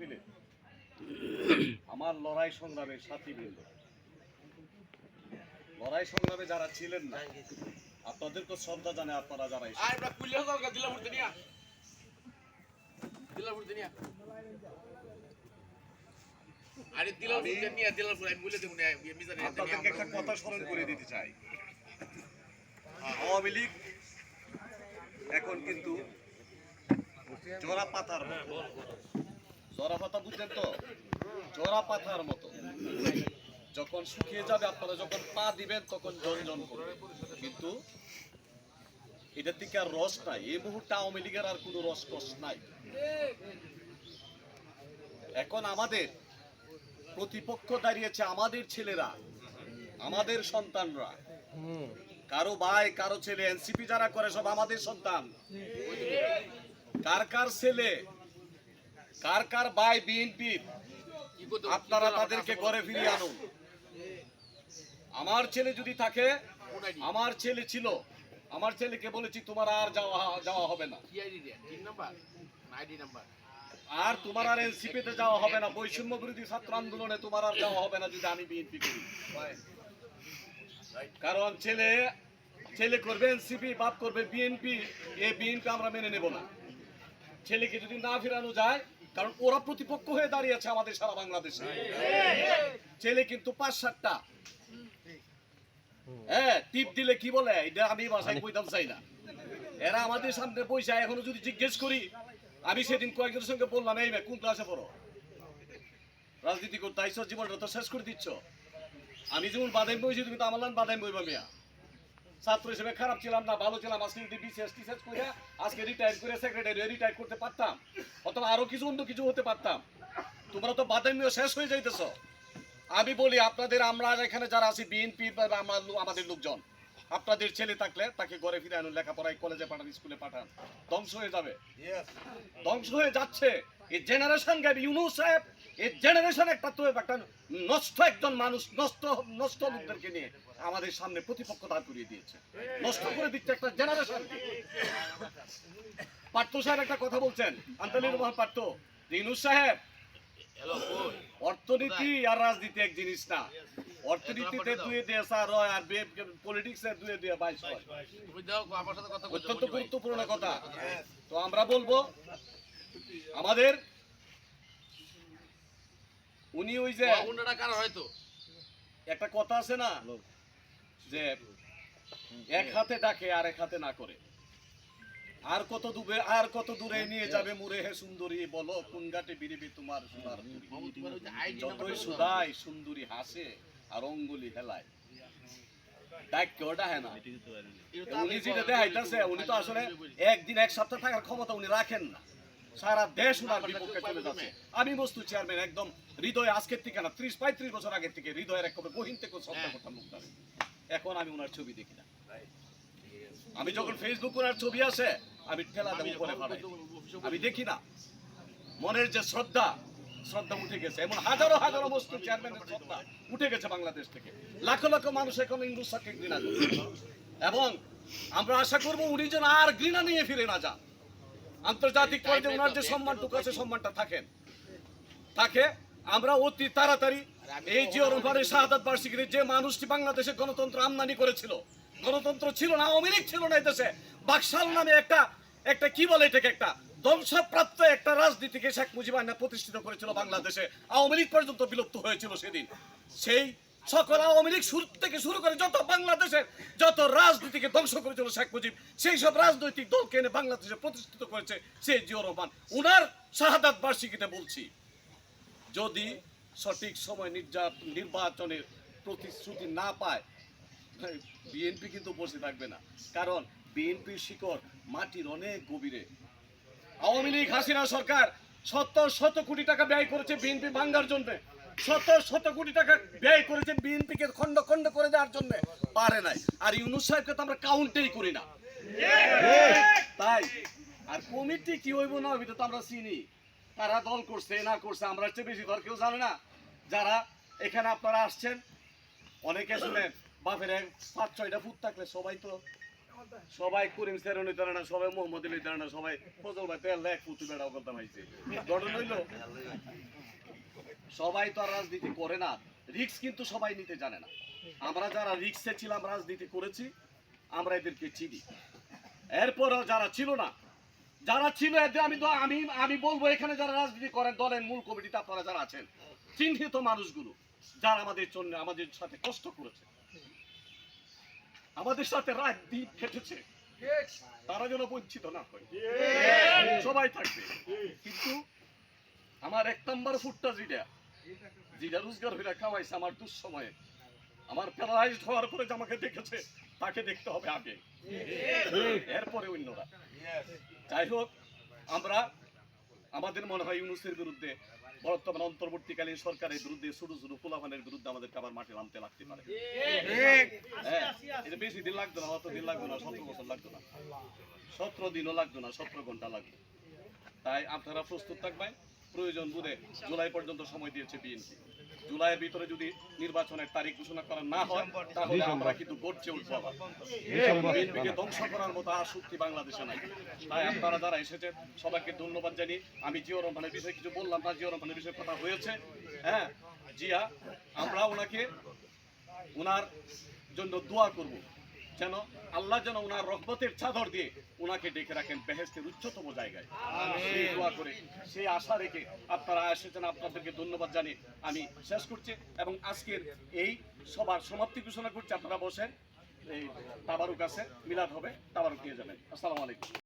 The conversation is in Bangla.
মাহফিলে আমার লড়াই সংগ্রামের সাথী বৃন্দ। লড়াই সংগ্রামে যারা ছিলেন না আপনাদেরকে শ্রদ্ধা জানে আপনারা যারা আপনাদেরকে একটা কথা স্মরণ করে দিতে চাই। আওয়ামী লীগ এখন কিন্তু জোড়া পাতার জোড়া পাতা বুঝলেন তো? জোড়া পাতার মতো। যখন শুকিয়ে যাবে, আপনারা যখন পা দিবেন, তখন জনজন করবে। কিন্তু এটার থেকে আর রস নাই। এই মুহূর্তে আওয়ামী লীগের আর কোনো রস রস নাই। এখন আমাদের প্রতিপক্ষ দাঁড়িয়েছে আমাদের ছেলেরা, আমাদের সন্তানরা। কারও ভাই, কারও ছেলে, এনসিপি যারা করে, সব আমাদের সন্তান। কার কার ছেলে কার কার বাই বিএনপি আপনারা তাদেরকে ঘরে ফিরিয়ে আনুন। আমার ছেলে যদি থাকে আমার ছেলে ছিল আমার ছেলেকে বলেছি তোমার আর যাওয়া যাওয়া হবে না। আর তোমার আর এনসিপি তে যাওয়া হবে না বৈষম্য বিরোধী ছাত্র আন্দোলনে তোমার আর যাওয়া হবে না যদি আমি বিএনপি করি। কারণ ছেলে ছেলে করবে এনসিপি বাপ করবে বিএনপি এই বিএনপি আমরা মেনে নেব না। ছেলেকে যদি না ফেরানো যায় কারণ ওরা প্রতিপক্ষ হয়ে দাঁড়িয়েছে আমাদের সারা বাংলাদেশে। ছেলে কিন্তু পাঁচ সাতটা। হ্যাঁ টিপ দিলে কি বলে? এটা আমি বাসায় কইতাম চাই না। এরা আমাদের সামনে পয়সা এখনও যদি জিজ্ঞেস করি আমি সেদিন কয়েকজনের সঙ্গে বললাম এই মেয়ে কোন ক্লাসে পড়ো? রাজনীতি করতে আইসো জীবনটা তো শেষ করে দিচ্ছ। আমি যেমন বাদাম বইছি তুমি তো আমার লান বাদাম বইবা মিয়া। ছাত্র হিসেবে খারাপ ছিলাম না ভালো ছিলাম আজকে যদি বিসিএস টিসিএস করে আজকে রিটায়ার করে সেক্রেটারি রিটায়ার করতে পারতাম অথবা আরও কিছু অন্য কিছু হতে পারতাম। তোমরা তো বাদামিও শেষ হয়ে যাইতেছ। আমি বলি আপনাদের আমরা এখানে যারা আছি বিএনপি আমাদের লোকজন আপনাদের ছেলে থাকলে তাকে ঘরে ফিরে আনুন লেখাপড়ায় কলেজে পাঠান স্কুলে পাঠান। ধ্বংস হয়ে যাবে। ধ্বংস হয়ে যাচ্ছে। এই জেনারেশন গ্যাপ ইউনুস সাহেব এই জেনারেশন একটা তো একটা নষ্ট একজন মানুষ নষ্ট নষ্ট লোকদেরকে নিয়ে আমাদের সামনে প্রতিপক্ষ দাঁড় করিয়ে দিয়েছে। নষ্ট করে দিচ্ছে একটা জেনারেশন পার্থ সাহেব একটা কথা বলছেন আন্তর্জাতিক রহমান পার্থ। ইউনুস সাহেব অর্থনীতি আর রাজনীতি এক জিনিস না। অর্থনীতিতে দুয়ে দিয়ে স্যার হয় আর পলিটিক্স এর দুয়ে দিয়ে বাইশ হয়। অত্যন্ত গুরুত্বপূর্ণ কথা। তো আমরা বলব আমাদের উনি ওই যে কার হয়তো একটা কথা আছে না? যে এক হাতে ডাকে আর এক হাতে না করে। আর কত দূরে আর কত দূরে নিয়ে যাবে মুরে হে সুন্দরী? বলো কোন ঘাটে বিরিবি তোমার সোনার যতই সুদাই সুন্দরী হাসে আর অঙ্গুলি হেলায়। ডাক কেউ ডাহে না? উনি যেটা দেখাইতেছে উনি তো আসলে একদিন এক সপ্তাহ থাকার ক্ষমতা উনি রাখেন না। সারা দেশ উনার বিপক্ষে চলে যাচ্ছে। আমি বস্তু চেয়ারম্যান একদম হৃদয় আজকের থেকে না ত্রিশ পঁয়ত্রিশ বছর আগের থেকে হৃদয়ের একেবারে গহীন থেকে শ্রদ্ধা করতাম মুক্তার এখন আমি ওনার ছবি দেখি না। আমি যখন ফেসবুক ওনার ছবি আসে আমি ঠেলা দেবো করে আমি দেখি না। মনের যে শ্রদ্ধা শ্রদ্ধা উঠে গেছে। এমন হাজারো হাজারো বস্তু চেয়ারম্যানের শ্রদ্ধা উঠে গেছে বাংলাদেশ থেকে। লাখ লাখ মানুষ এখন ইন্দু সাকে ঘৃণা এবং আমরা আশা করব উনি যেন আর ঘৃণা নিয়ে ফিরে না যান। আন্তর্জাতিক পর্যায়ে ওনার যে সম্মানটুকু আছে সম্মানটা থাকেন। থাকে আমরা অতি তাড়াতাড়ি এই যে রহমানের শাহাদাত বার্ষিকীতে যে মানুষটি বাংলাদেশে গণতন্ত্র আমদানি করেছিল, গণতন্ত্র ছিল না, আওয়ামী লীগ ছিল না এই দেশে, বাকশাল নামে একটা একটা কি বলে এটাকে একটা, ধ্বংসপ্রাপ্ত একটা রাজনীতিকে শেখ মুজিব আইনা প্রতিষ্ঠিত করেছিল বাংলাদেশে, আওয়ামী লীগ পর্যন্ত বিলুপ্ত হয়েছিল সেদিন। সেই সকল আওয়ামী লীগ শুরু থেকে শুরু করে যত বাংলাদেশের যত রাজনীতিকে ধ্বংস করেছিল শেখ মুজিব, সেই সব রাজনৈতিক দলকে এনে বাংলাদেশে প্রতিষ্ঠিত করেছে সেই জিয়র রহমান। উনার শাহাদাত বার্ষিকীতে বলছি যদি সঠিক সময় নির্যাতন নির্বাচনের প্রতিশ্রুতি না পায় বিএনপি কিন্তু বসে থাকবে না। কারণ বিএনপির শিকড় মাটির অনেক গভীরে। আওয়ামী লীগ হাসিনা সরকার শত শত কোটি টাকা ব্যয় করেছে বিএনপি ভাঙ্গার জন্য। শত শত কোটি টাকা ব্যয় করেছে বিএনপিকে খণ্ড খণ্ড করে দেওয়ার জন্য। পারে নাই। আর ইউনুস সাহেবকে তো আমরা কাউন্টেই করি না। তাই আর কমিটি কি হইব না হইব তো আমরা চিনি। তারা দল করছে না করছে, আমরা চেয়ে বেশি দল কেউ জানে না। যারা এখানে আপনারা আসছেন, অনেকে শুনেন বাপের পাঁচ ছয়টা ফুট থাকলে সবাই তো সবাই করিম সেরনি তারা না, সবাই মোহাম্মদ আলী তারা না, সবাই ফজল ভাই তেল এক পুতু বেড়াও করতাম হয়েছে ঘটনা হইল, সবাই তো আর রাজনীতি করে না রিক্স কিন্তু সবাই নিতে জানে না। আমরা যারা রিক্সে ছিলাম, রাজনীতি করেছি, আমরা এদেরকে চিনি। এরপরও যারা ছিল না যারা ছিল আমি আমি আমি বলব এখানে যারা রাজনীতি করেন, দলের মূল কমিটিতে আপনারা যারা আছেন চিহ্নিত মানুষগুলো, যারা আমাদের জন্য, আমাদের সাথে কষ্ট করেছে, আমাদের সাথে রাত দিন কেটেছে, তারা যেন বঞ্চিত না হয়। সবাই থাকবে। কিন্তু আমার এক নম্বর ফুটটা যেটা যেটা রোজগার হইয়া খাওয়াইছে আমার দুঃসময়ে। আমার প্যারালাইজড হওয়ার পরে যে আমাকে দেখেছে, তাকে দেখতে হবে আগে। এরপরে অন্যরা। যাই হোক আমরা আমাদের মনে হয় ইউনুসের বিরুদ্ধে বর্তমান অন্তর্বর্তীকালীন সরকারের বিরুদ্ধে ছোট ছোট পোলাপানের বিরুদ্ধে আমাদেরকে আবার মাঠে নামতে লাগতে পারে। হ্যাঁ এটা বেশি দিন লাগতো না অত দিন লাগতো না সতেরো বছর লাগতো না। সতেরো দিনও লাগতো না সতেরো ঘণ্টা লাগতো তাই আপনারা প্রস্তুত থাকবেন। প্রয়োজন বুঝে জুলাই পর্যন্ত সময় দিয়েছে বিএনপি। জুলাইয়ের ভিতরে যদি নির্বাচনের তারিখ ঘোষণা করা না হয় তাহলে আমরা কিন্তু গড়ছে উঠবো আবার। বিএনপিকে ধ্বংস করার মতো আর শক্তি বাংলাদেশে নাই। তাই আপনারা যারা এসেছেন সবাইকে ধন্যবাদ জানি আমি জিও রহমানের বিষয়ে কিছু বললাম না জিও রহমানের বিষয়ে কথা হয়েছে। হ্যাঁ জিয়া আমরা ওনাকে ওনার জন্য দোয়া করব। যেন আল্লাহ যেন ওনার রহমতের চাদর দিয়ে ওনাকে ডেকে রাখেন বেহেস্তের উচ্চতম জায়গায়। সেই দোয়া করে সেই আশা রেখে আপনারা এসেছেন আপনাদেরকে ধন্যবাদ জানিয়ে আমি শেষ করছি এবং আজকের এই সবার সমাপ্তি ঘোষণা করছি। আপনারা বসেন এই তাবারুক আছে মিলাদ হবে তাবারুক নিয়ে যাবেন। আসসালামু আলাইকুম।